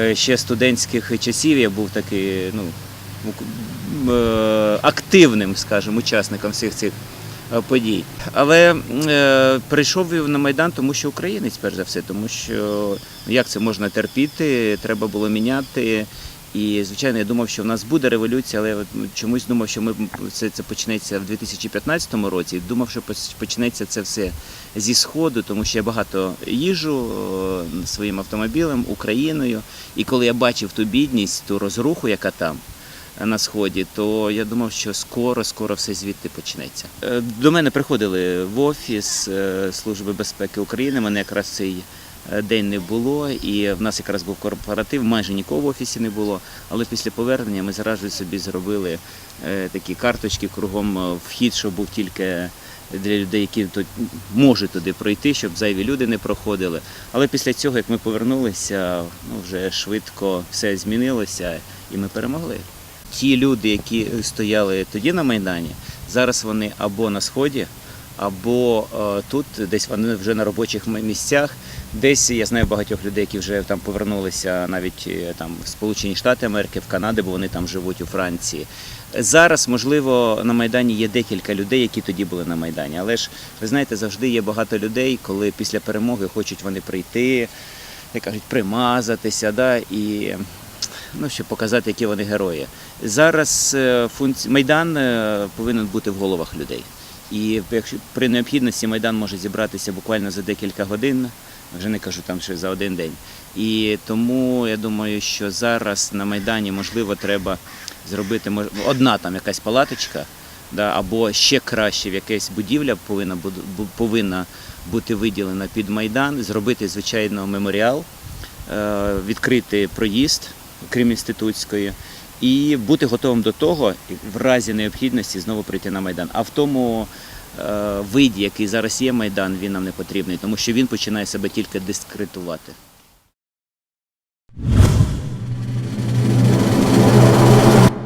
Е, Ще студентських часів я був такий ну, е, активним, скажімо, учасником всіх цих е, подій. Але е, прийшов на Майдан, тому що українець, перш за все, тому що ну, як це можна терпіти, треба було міняти. І, звичайно, я думав, що в нас буде революція, але от чомусь думав, що ми це, це почнеться в 2015 році. Думав, що почнеться це все зі сходу, тому що я багато їжу своїм автомобілем Україною. І коли я бачив ту бідність, ту розруху, яка там е, на сході, то я думав, що скоро, скоро все звідти почнеться. Е, До мене приходили в офіс е, Служби безпеки України. Мене якраз цей день не було, і в нас якраз був корпоратив, майже нікого в офісі не було. Але після повернення ми зразу собі зробили е, такі карточки кругом е, вхід, що був тільки для людей, які тут можуть туди пройти, щоб зайві люди не проходили. Але після цього, як ми повернулися, ну вже швидко все змінилося, і ми перемогли. Ті люди, які стояли тоді на Майдані, зараз вони або на сході, або е, тут, десь вони вже на робочих місцях. Десь я знаю багатьох людей, які вже там повернулися навіть е, там в Сполучені Штати Америки, в Канади, бо вони там живуть у Франції. Зараз, можливо, на Майдані є декілька людей, які тоді були на Майдані. Але ж ви знаєте, завжди є багато людей, коли після перемоги хочуть вони прийти, як кажуть, примазатися, да, і ну, щоб показати, які вони герої. Зараз е, функці... Майдан повинен бути в головах людей. І при необхідності Майдан може зібратися буквально за декілька годин, вже не кажу там, що за один день. І тому я думаю, що зараз на Майдані можливо треба зробити одна там якась палаточка, да, або ще краще в якась будівля повинна повинна бути виділена під Майдан, зробити звичайно меморіал, е, відкрити проїзд, крім інститутської, і бути готовим до того, в разі необхідності знову прийти на Майдан. А в тому е, виді, який зараз є Майдан, він нам не потрібний, тому що він починає себе тільки дискредитувати.